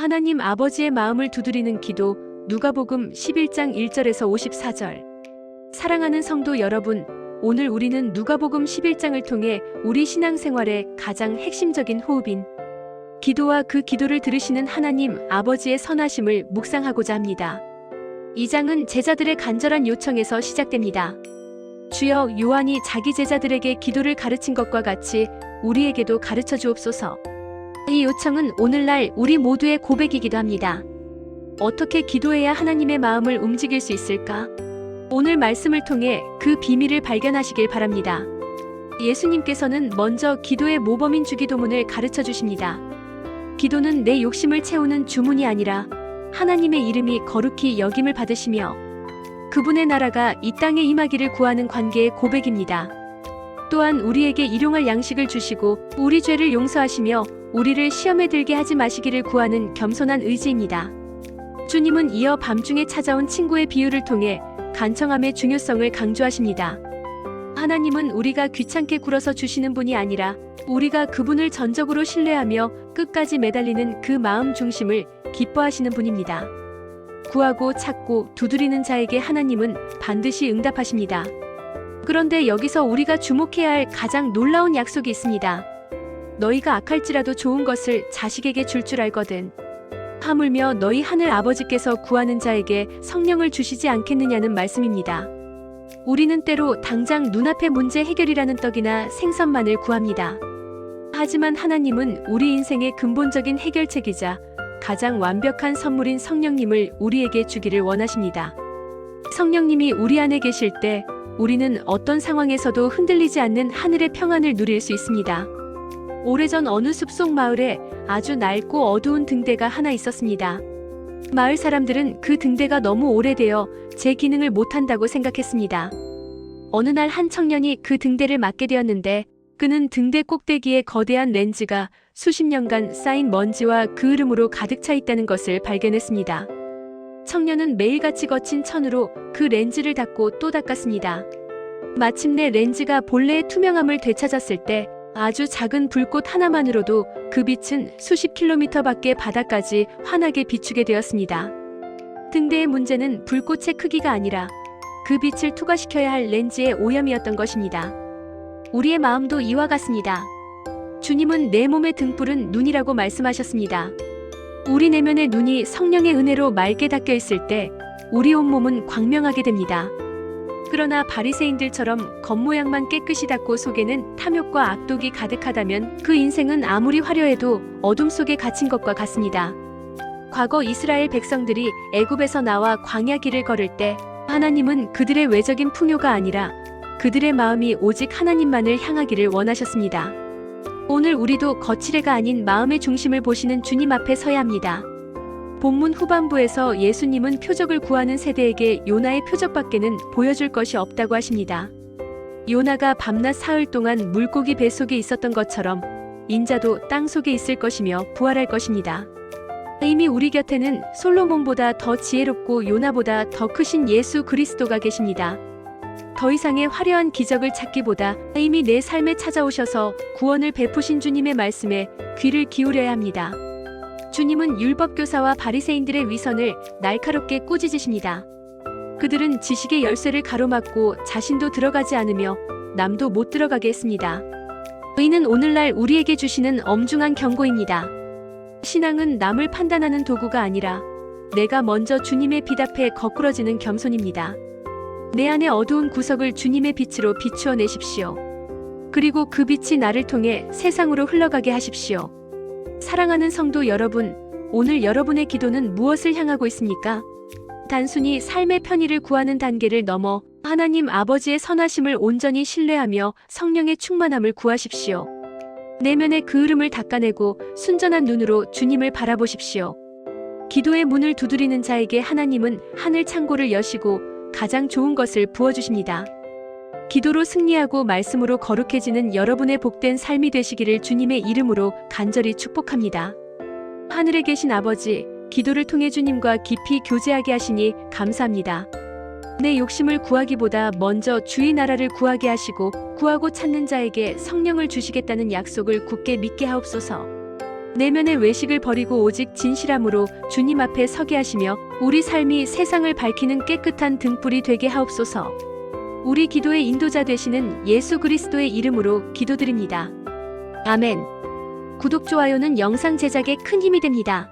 하나님 아버지의 마음을 두드리는 기도 누가복음 11장 1절에서 54절 사랑하는 성도 여러분 오늘 우리는 누가복음 11장을 통해 우리 신앙생활의 가장 핵심적인 호흡인 기도와 그 기도를 들으시는 하나님 아버지의 선하심을 묵상하고자 합니다. 이 장은 제자들의 간절한 요청에서 시작됩니다. 주여 요한이 자기 제자들에게 기도를 가르친 것과 같이 우리에게도 가르쳐 주옵소서. 이 요청은 오늘날 우리 모두의 고백이기도 합니다. 어떻게 기도해야 하나님의 마음을 움직일 수 있을까? 오늘 말씀을 통해 그 비밀을 발견하시길 바랍니다. 예수님께서는 먼저 기도의 모범인 주기도문을 가르쳐 주십니다. 기도는 내 욕심을 채우는 주문이 아니라 하나님의 이름이 거룩히 여김을 받으시며 그분의 나라가 이 땅에 임하기를 구하는 관계의 고백입니다. 또한 우리에게 일용할 양식을 주시고 우리 죄를 용서하시며 우리를 시험에 들게 하지 마시기를 구하는 겸손한 의지입니다. 주님은 이어 밤중에 찾아온 친구의 비유를 통해 간청함의 중요성을 강조하십니다. 하나님은 우리가 귀찮게 굴어서 주시는 분이 아니라 우리가 그분을 전적으로 신뢰하며 끝까지 매달리는 그 마음 중심을 기뻐하시는 분입니다. 구하고 찾고 두드리는 자에게 하나님은 반드시 응답하십니다. 그런데 여기서 우리가 주목해야 할 가장 놀라운 약속이 있습니다. 너희가 악할지라도 좋은 것을 자식에게 줄줄 알거든. 하물며 너희 하늘 아버지께서 구하는 자에게 성령을 주시지 않겠느냐는 말씀입니다. 우리는 때로 당장 눈앞의 문제 해결이라는 떡이나 생선만을 구합니다. 하지만 하나님은 우리 인생의 근본적인 해결책이자 가장 완벽한 선물인 성령님을 우리에게 주기를 원하십니다. 성령님이 우리 안에 계실 때 우리는 어떤 상황에서도 흔들리지 않는 하늘의 평안을 누릴 수 있습니다. 오래전 어느 숲속 마을에 아주 낡고 어두운 등대가 하나 있었습니다. 마을 사람들은 그 등대가 너무 오래되어 제 기능을 못한다고 생각했습니다. 어느 날 한 청년이 그 등대를 맡게 되었는데 그는 등대 꼭대기에 거대한 렌즈가 수십 년간 쌓인 먼지와 그을음으로 가득 차 있다는 것을 발견했습니다. 청년은 매일같이 거친 천으로 그 렌즈를 닦고 또 닦았습니다. 마침내 렌즈가 본래의 투명함을 되찾았을 때 아주 작은 불꽃 하나만으로도 그 빛은 수십 킬로미터 밖의 바다까지 환하게 비추게 되었습니다. 등대의 문제는 불꽃의 크기가 아니라 그 빛을 투과시켜야 할 렌즈의 오염이었던 것입니다. 우리의 마음도 이와 같습니다. 주님은 내 몸의 등불은 눈이라고 말씀하셨습니다. 우리 내면의 눈이 성령의 은혜로 맑게 닦여 있을 때 우리 온몸은 광명하게 됩니다. 그러나 바리새인들처럼 겉모양만 깨끗이 닦고 속에는 탐욕과 악독이 가득하다면 그 인생은 아무리 화려해도 어둠 속에 갇힌 것과 같습니다. 과거 이스라엘 백성들이 애굽에서 나와 광야 길을 걸을 때 하나님은 그들의 외적인 풍요가 아니라 그들의 마음이 오직 하나님만을 향하기를 원하셨습니다. 오늘 우리도 거칠애가 아닌 마음의 중심을 보시는 주님 앞에 서야 합니다. 본문 후반부에서 예수님은 표적을 구하는 세대에게 요나의 표적밖에는 보여줄 것이 없다고 하십니다. 요나가 밤낮 사흘 동안 물고기 뱃속에 있었던 것처럼 인자도 땅 속에 있을 것이며 부활할 것입니다. 이미 우리 곁에는 솔로몬보다 더 지혜롭고 요나보다 더 크신 예수 그리스도가 계십니다. 더 이상의 화려한 기적을 찾기보다 이미 내 삶에 찾아오셔서 구원을 베푸신 주님의 말씀에 귀를 기울여야 합니다. 주님은 율법교사와 바리새인들의 위선을 날카롭게 꾸짖으십니다. 그들은 지식의 열쇠를 가로막고 자신도 들어가지 않으며 남도 못 들어가게 했습니다. 의는 오늘날 우리에게 주시는 엄중한 경고입니다. 신앙은 남을 판단하는 도구가 아니라 내가 먼저 주님의 빛 앞에 거꾸러지는 겸손입니다. 내 안의 어두운 구석을 주님의 빛으로 비추어 내십시오. 그리고 그 빛이 나를 통해 세상으로 흘러가게 하십시오. 사랑하는 성도 여러분, 오늘 여러분의 기도는 무엇을 향하고 있습니까? 단순히 삶의 편의를 구하는 단계를 넘어 하나님 아버지의 선하심을 온전히 신뢰하며 성령의 충만함을 구하십시오. 내면의 그을음을 닦아내고 순전한 눈으로 주님을 바라보십시오. 기도의 문을 두드리는 자에게 하나님은 하늘 창고를 여시고 가장 좋은 것을 부어주십니다. 기도로 승리하고 말씀으로 거룩해지는 여러분의 복된 삶이 되시기를 주님의 이름으로 간절히 축복합니다. 하늘에 계신 아버지, 기도를 통해 주님과 깊이 교제하게 하시니 감사합니다. 내 욕심을 구하기보다 먼저 주의 나라를 구하게 하시고 구하고 찾는 자에게 성령을 주시겠다는 약속을 굳게 믿게 하옵소서. 내면의 외식을 버리고 오직 진실함으로 주님 앞에 서게 하시며 우리 삶이 세상을 밝히는 깨끗한 등불이 되게 하옵소서. 우리 기도의 인도자 되시는 예수 그리스도의 이름으로 기도드립니다. 아멘. 구독, 좋아요는 영상 제작에 큰 힘이 됩니다.